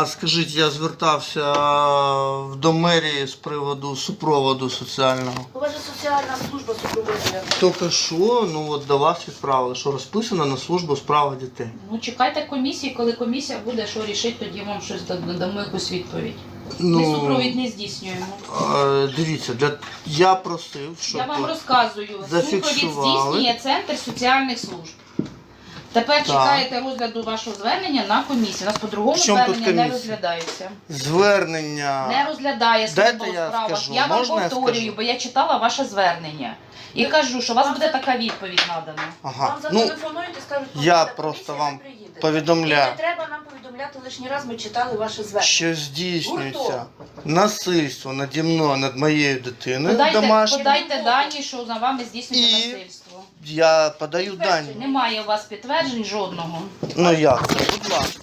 А скажіть, я звертався до мерії з приводу супроводу соціального. У вас же соціальна служба супроводжує. Тільки що, ну от до вас відправили, що розписано на службу справа дітей. Ну чекайте комісії, коли комісія буде що рішить, тоді вам щось дамо якусь відповідь. Ми Ну, супровід не здійснюємо. е, дивіться, для... я просив, щоб... Я вам розказую. Супровід здійснює центр соціальних служб. Тепер Так. чекаєте розгляду вашого звернення на комісії. У нас по-другому В чому тут звернення не комісія? розглядається. Звернення. Не розглядає Дайте служба у я справах. скажу. Я вам Можна я повторюю, скажу? бо я читала ваше звернення. І кажу, що у вас буде така відповідь надана. Ага. Вам Ну, зателефонують і скажуть, я «Комісія, просто вам приїдете». повідомляю. І не треба нам повідомляти лишній раз, ми читали ваше звернення. що здійснюється насильство наді мною, над моєю дитиною Подайте, домашньою. подайте дані, що за вами здійснюється І- насильство. Я подаю дані. Немає у вас підтверджень жодного. Ну як це? Будь ласка.